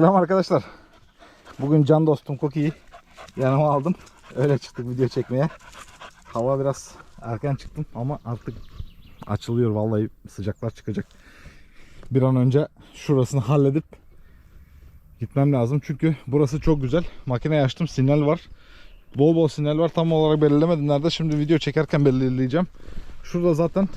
Selam arkadaşlar. Bugün can dostum Koki'yi yanıma aldım. Öyle çıktık video çekmeye. Hava biraz erken çıktım ama artık açılıyor vallahi sıcaklar çıkacak. Bir an önce şurasını halledip gitmem lazım. Çünkü burası çok güzel. Makineyi açtım sinyal var. Bol bol sinyal var. Tam olarak belirlemedim nerede. Şimdi video çekerken belirleyeceğim. Şurada zaten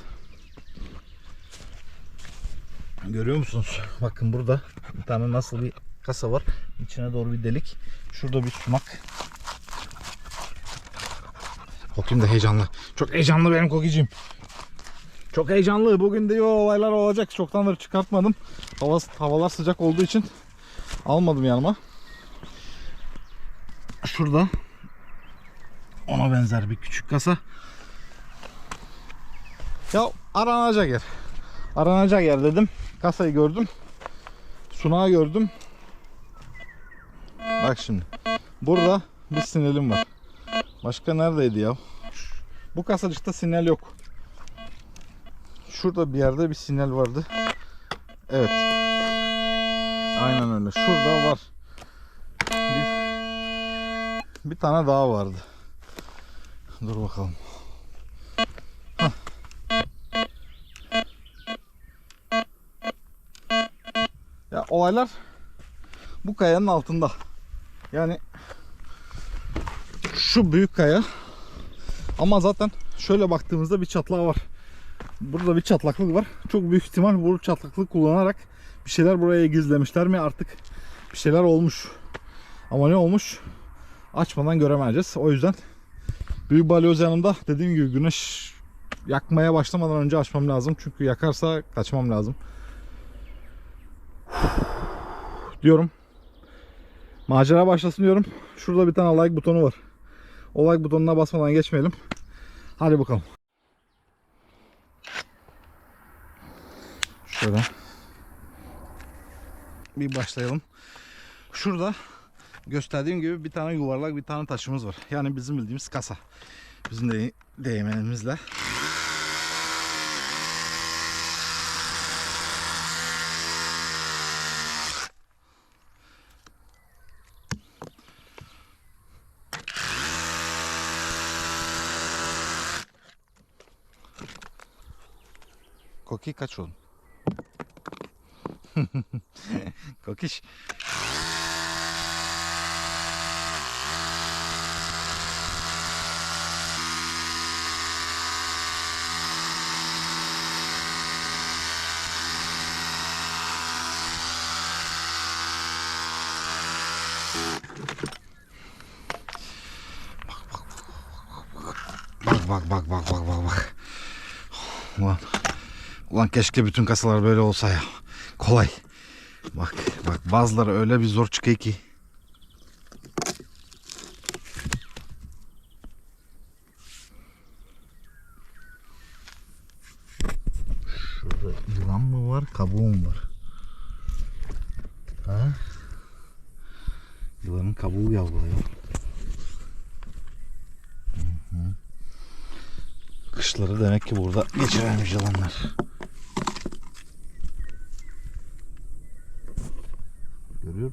Görüyor musunuz? Bakın burada bir tane nasıl bir kasa var. İçine doğru bir delik. Şurada bir sumak. Kokim de heyecanlı. Çok heyecanlı benim kokicim. Çok heyecanlı. Bugün de iyi olaylar olacak. Çoktandır çıkartmadım. Hava, havalar sıcak olduğu için almadım yanıma. Şurada ona benzer bir küçük kasa. Ya aranacak yer. Aranacak yer dedim. Kasayı gördüm. Sunağı gördüm. Bak şimdi. Burada bir sinelim var. Başka neredeydi ya? Bu kasacıkta sinyal yok. Şurada bir yerde bir sinyal vardı. Evet. Aynen öyle. Şurada var. Bir, bir tane daha vardı. Dur bakalım. Ya olaylar bu kayanın altında. Yani şu büyük kaya ama zaten şöyle baktığımızda bir çatlak var. Burada bir çatlaklık var. Çok büyük ihtimal bu çatlaklığı kullanarak bir şeyler buraya gizlemişler mi artık bir şeyler olmuş. Ama ne olmuş açmadan göremeyeceğiz. O yüzden büyük balyoz yanımda dediğim gibi güneş yakmaya başlamadan önce açmam lazım. Çünkü yakarsa kaçmam lazım. diyorum. Macera başlasın diyorum. Şurada bir tane like butonu var. O like butonuna basmadan geçmeyelim. Hadi bakalım. Şöyle. Bir başlayalım. Şurada gösterdiğim gibi bir tane yuvarlak bir tane taşımız var. Yani bizim bildiğimiz kasa. Bizim de değmenimizle. Koki kaç oğlum? Kokiş. Bak bak bak bak bak bak bak. Ulan. Ulan keşke bütün kasalar böyle olsa ya. Kolay. Bak bak bazıları öyle bir zor çıkıyor ki. Şurada yılan mı var, kabuğu mu var? Ha? Yılanın kabuğu yavruluyor. Kışları demek ki burada geçirermiş yılanlar.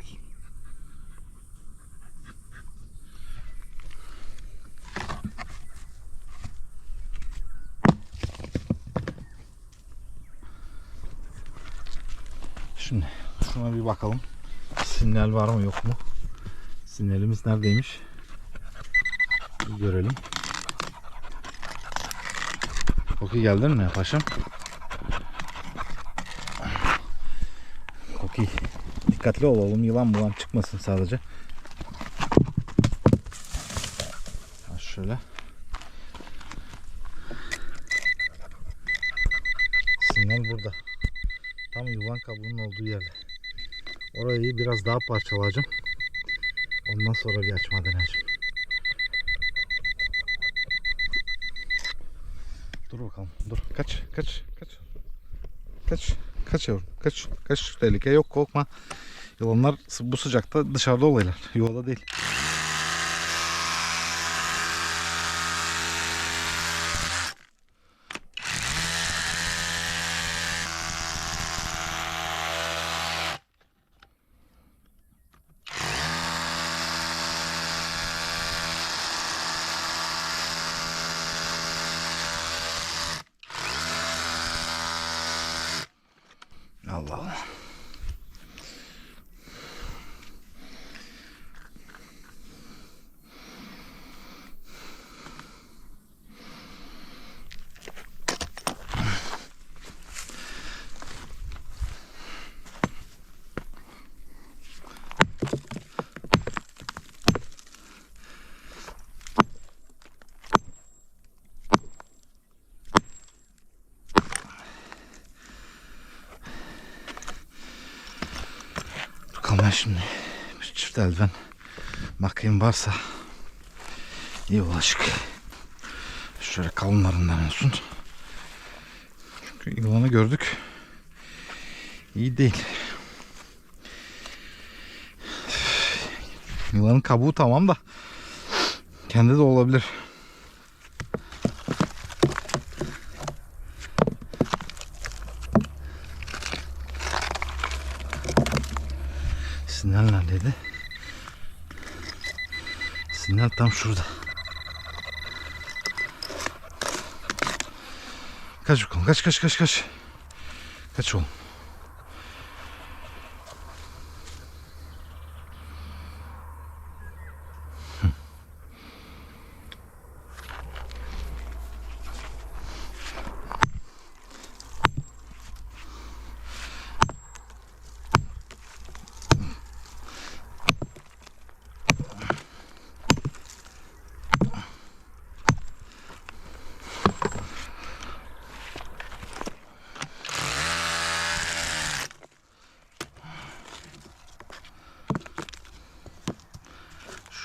Görüyoruz. Şimdi şuna bir bakalım. Sinyal var mı yok mu? Sinyalimiz neredeymiş? Bir görelim. Koki geldin mi paşam? Koki dikkatli olalım yılan bulan çıkmasın sadece. Şöyle. Sinyal burada. Tam yılan kabuğunun olduğu yerde. Orayı biraz daha parçalayacağım. Ondan sonra bir açma deneyeceğim. Dur bakalım. Dur. Kaç. Kaç. Kaç. Kaç. Kaç yavrum. Kaç. Kaç. Tehlike yok. Korkma. Yılanlar bu sıcakta dışarıda olaylar. Yuvada değil. Bakalım ben şimdi bir çift eldiven bakayım varsa iyi bulaşık. Şöyle kalınlarından olsun. Çünkü yılanı gördük. İyi değil. Yılanın kabuğu tamam da kendi de olabilir. Sinyal neredeydi? Sinyal tam şurada. Kaç bakalım. Kaç kaç kaç kaç. Kaç oğlum.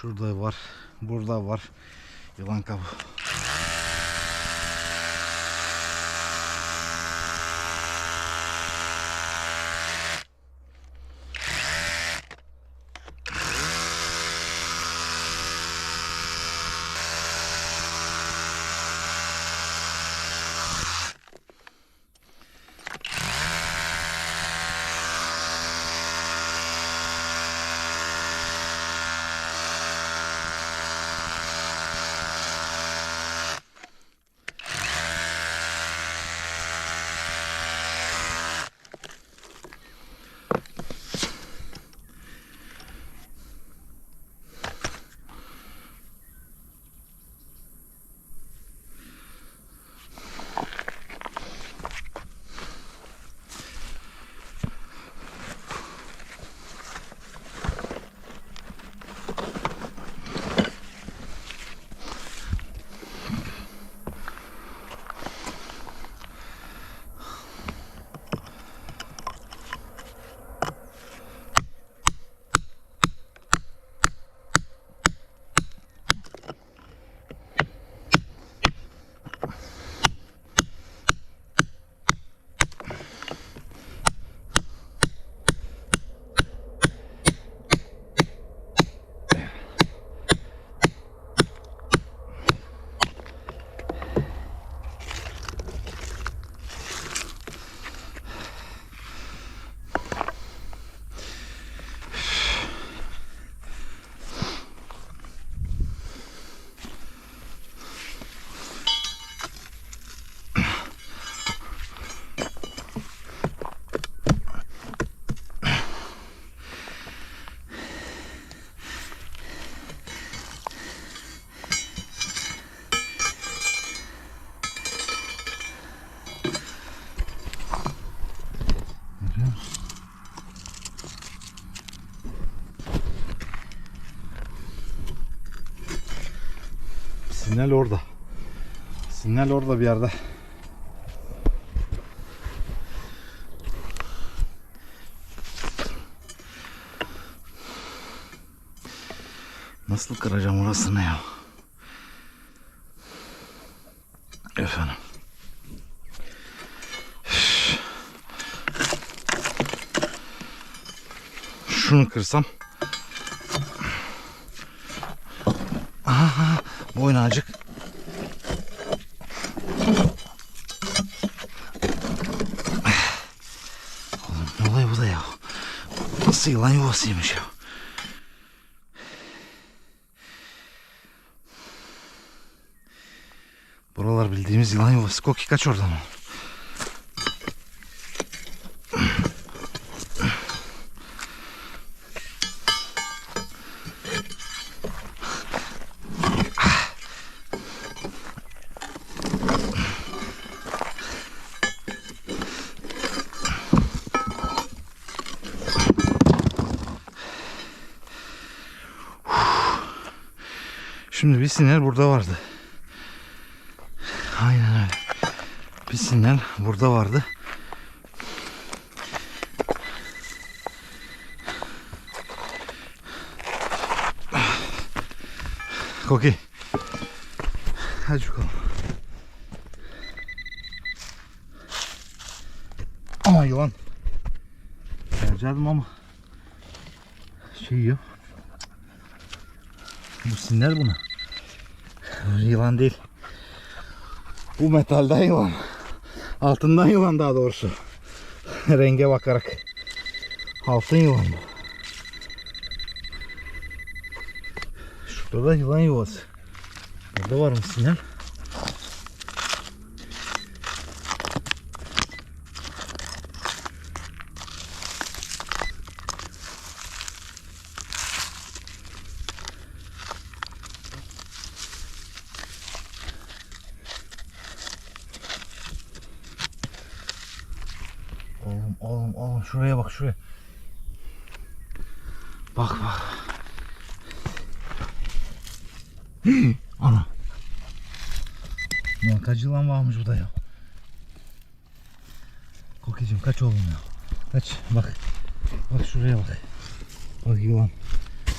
Şurada var. Burada var. Yılan kabuğu. Sinyal orada. Sinyal orada bir yerde. Nasıl kıracağım orasını ya? Efendim. Şunu kırsam. Aha, boynacık. Oğlum ne olay bu da ya? Nasıl yılan yuvasıymış ya? Buralar bildiğimiz yılan yuvası. Koki kaç oradan. Sinyal burada vardı. Aynen öyle. Bir sinyal burada vardı. Koki. Hadi bakalım. Ama yılan. Geleceğim ama şey yok. Bu sinir buna. Yılan değil. Bu metalden yılan. Altından yılan daha doğrusu. Renge bakarak. Altın yılan bu. Şurada da yılan yuvası. Burada var mı sinyal? Oğlum oğlum oğlum şuraya bak şuraya. Bak bak. Hii, Ana. Ulan kaç yılan varmış burada ya. Kokicim kaç oğlum ya. Kaç bak. Bak şuraya bak. Bak yılan.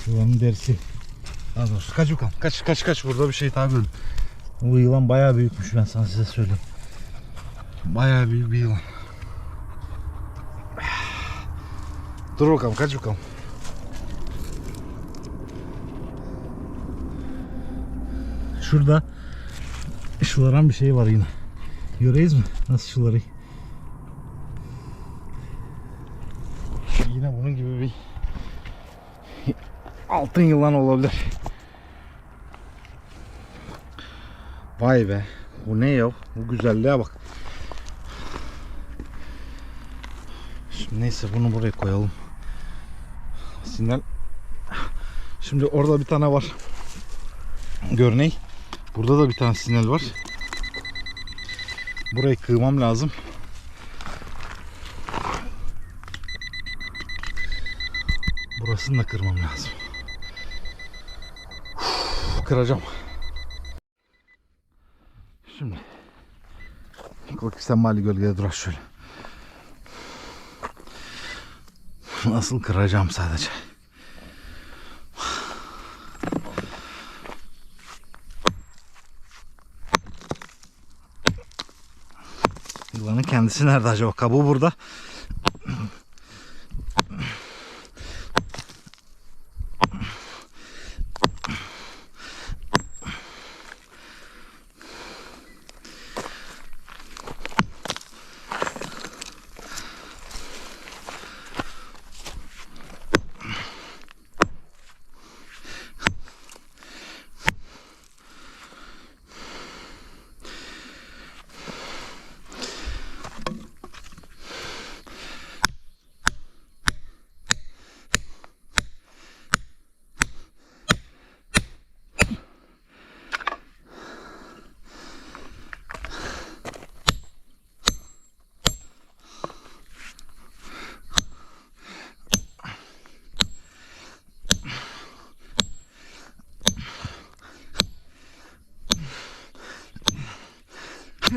Yılanın derisi. Daha doğrusu kaç bakalım. Kaç kaç kaç burada bir şey daha gördüm. Bu yılan bayağı büyükmüş ben sana size söyleyeyim. Bayağı büyük bir yılan. Dur bakalım kaç bakalım. Şurada şılaran bir şey var yine. Göreyiz mi? Nasıl şılarıyor? Yine bunun gibi bir altın yılan olabilir. Vay be. Bu ne ya? Bu güzelliğe bak. Şimdi neyse bunu buraya koyalım. Sinyal. Şimdi orada bir tane var. Görney. Burada da bir tane sinyal var. Burayı kıymam lazım. Burasını da kırmam lazım. Uf, kıracağım. Şimdi. Koki sen mali gölgede dur şöyle. Nasıl kıracağım sadece. Yılanın kendisi nerede acaba? Kabuğu burada.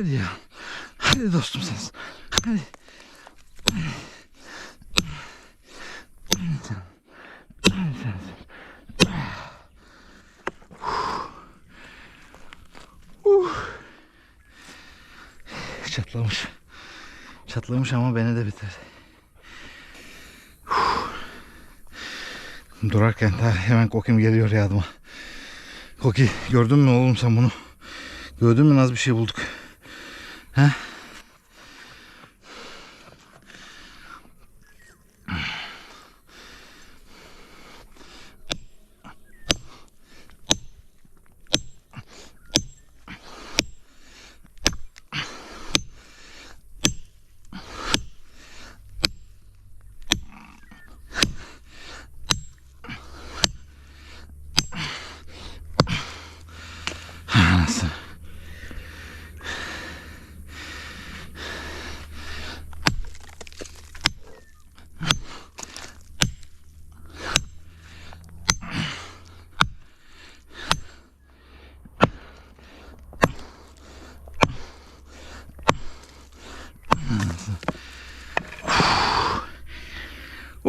Hadi ya. Hadi dostum sen. Hadi. Çatlamış. Çatlamış ama beni de bitirdi. Durarken ta hemen kokim geliyor yardıma. Koki gördün mü oğlum sen bunu? Gördün mü nasıl bir şey bulduk? He?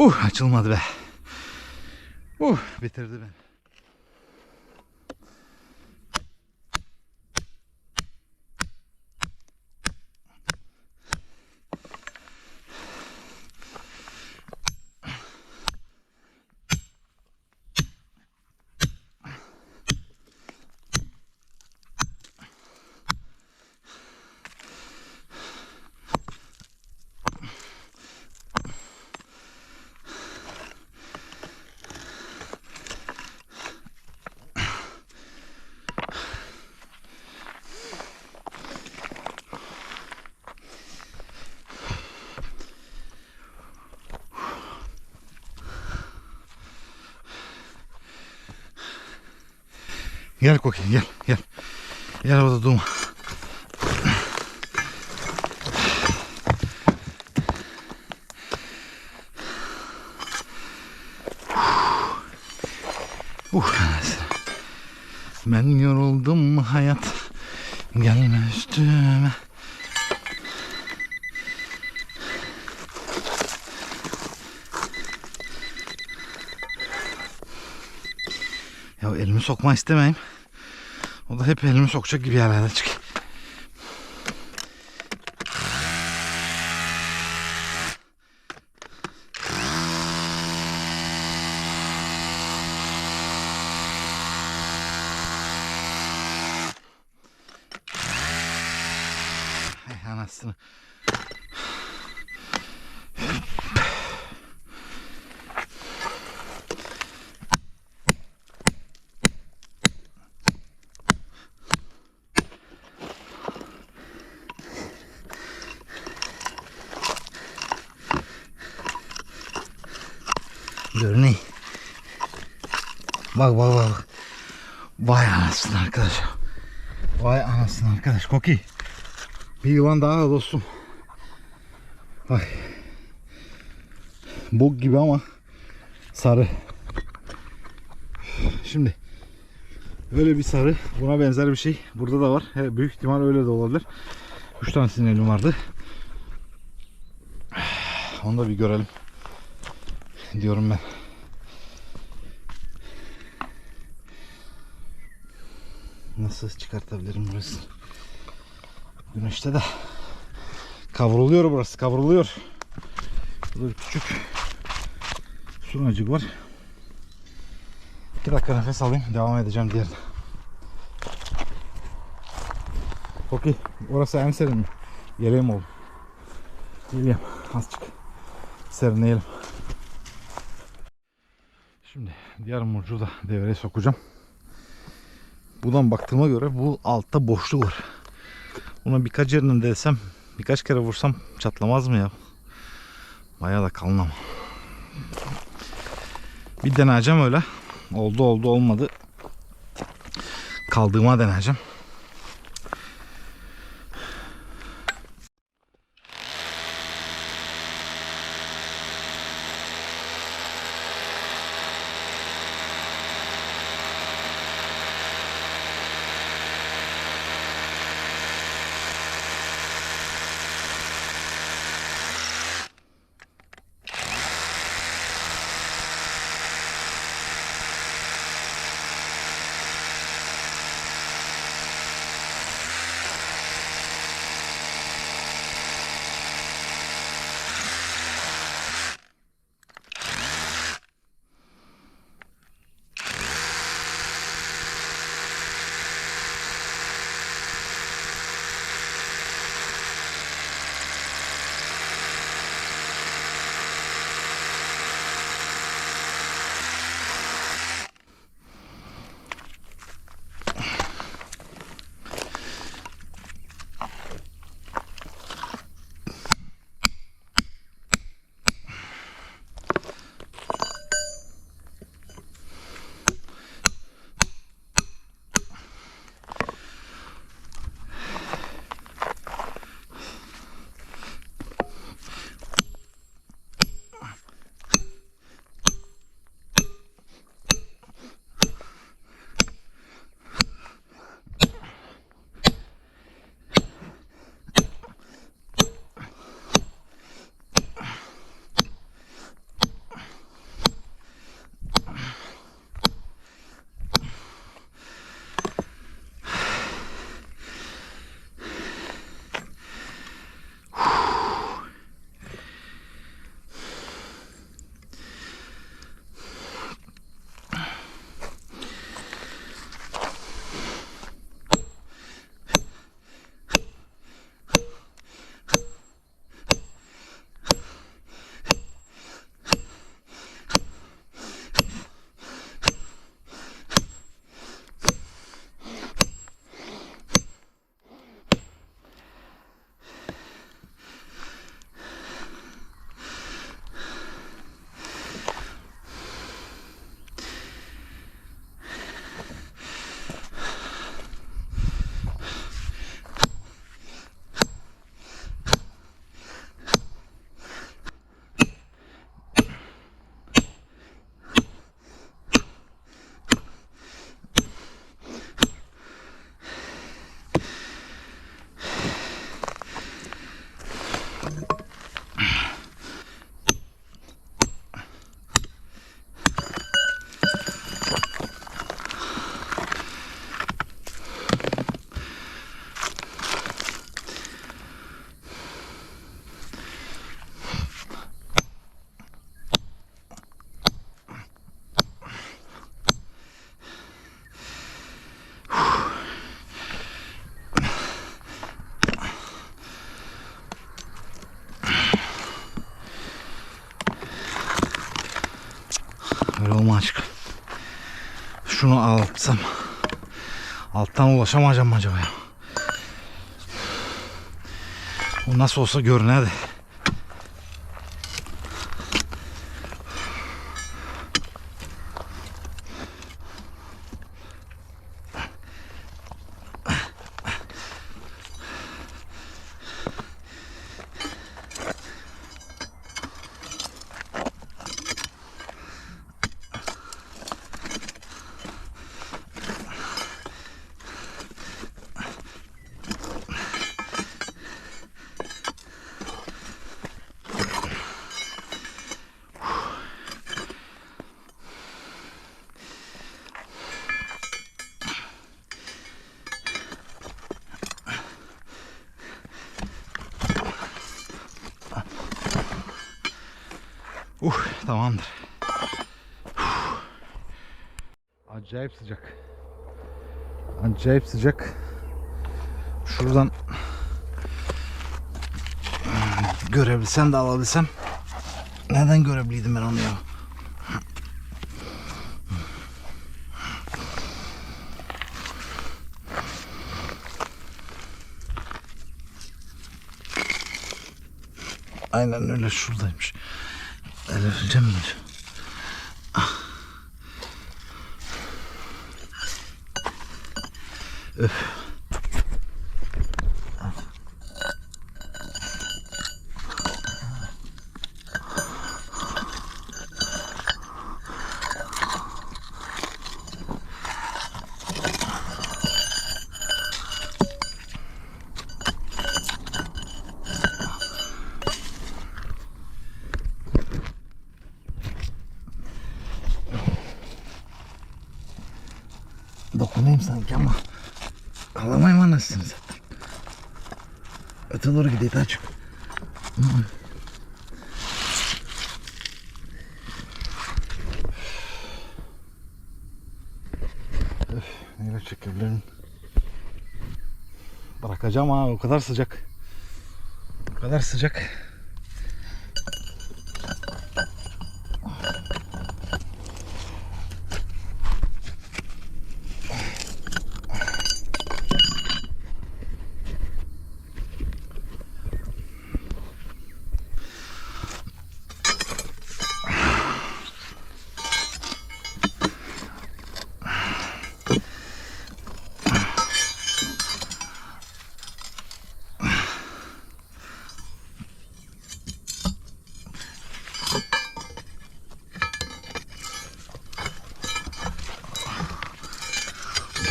Uh açılmadı be. Uh bitirdi beni. Gel Koki gel gel. Gel orada durma. Uh, ben yoruldum hayat. Gelme üstüme. Ya elimi sokma istemeyim. O da hep elimi sokacak gibi yerlerden çık. Ay anasını. Bak bak bak. Vay anasını arkadaş. Vay anasını arkadaş. Koki. Bir yılan daha dostum. Ay. Bok gibi ama sarı. Şimdi öyle bir sarı. Buna benzer bir şey. Burada da var. He, büyük ihtimal öyle de olabilir. 3 tane sinelim vardı. Onu da bir görelim. Diyorum ben. Nasıl çıkartabilirim burası? Güneşte de kavruluyor burası kavruluyor. Burada bir küçük sunacık var. 2 dakika nefes alayım devam edeceğim diğerine. Okey orası en serin mi? Geleyim oğlum. Geleyim azıcık serinleyelim. Şimdi diğer murcu da devreye sokacağım. Buradan baktığıma göre bu altta boşluk var. Buna birkaç yerinden desem birkaç kere vursam çatlamaz mı ya? Bayağı da kalın ama. Bir deneyeceğim öyle. Oldu oldu olmadı. Kaldığıma deneyeceğim. Bakalım açık. Şunu alsam. Alttan ulaşamayacağım acaba ya? Bu nasıl olsa görüner de. Uh, tamamdır. Uh. Acayip sıcak. Acayip sıcak. Şuradan görebilsem de alabilsem. Neden görebiliydim ben onu ya? Aynen öyle şuradaymış. Elif'cim mi? Öte doğru. Hı. Öf, neyle çekebilirim? Bırakacağım ha o kadar sıcak. O kadar sıcak.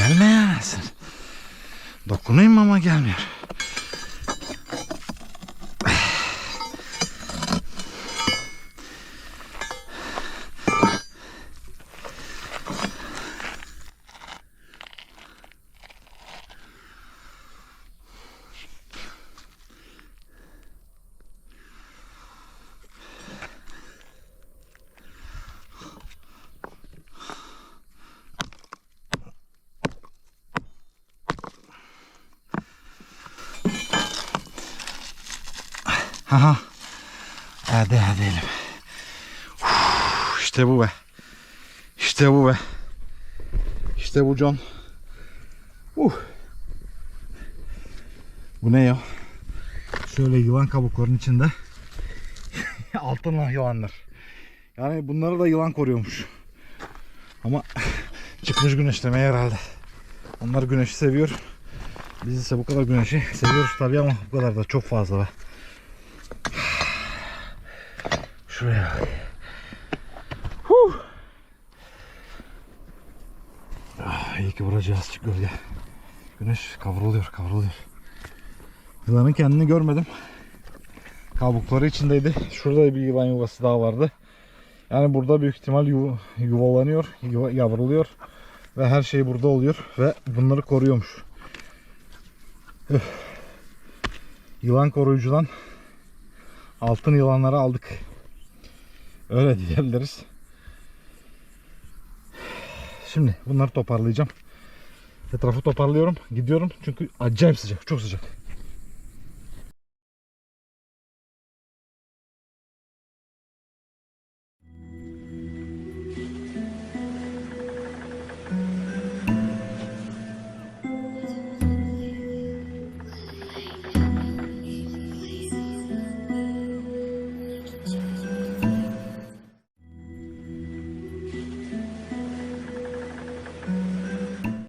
Gelme ya sen. Dokunayım ama gelmiyor. Aha. Hadi hadi elim. Uf, İşte bu be. İşte bu be. İşte bu John. Uh. Bu ne ya? Şöyle yılan kabuklarının içinde. Altın yılanlar. Yani bunları da yılan koruyormuş. Ama çıkmış güneşlemeye herhalde. Onlar güneşi seviyor. Biz ise bu kadar güneşi seviyoruz tabii ama bu kadar da çok fazla be. Şuraya. Huh. Ah, iyi ki burası azıcık gölge. Güneş kavruluyor, kavruluyor. Yılanın kendini görmedim. Kabukları içindeydi. Şurada bir yılan yuvası daha vardı. Yani burada büyük ihtimal yuva, yuvalanıyor, yuva, yavruluyor. Ve her şey burada oluyor. Ve bunları koruyormuş. Üf. Yılan koruyucudan altın yılanları aldık. Öyle diyebiliriz. Şimdi bunları toparlayacağım. Etrafı toparlıyorum. Gidiyorum çünkü acayip sıcak. Çok sıcak.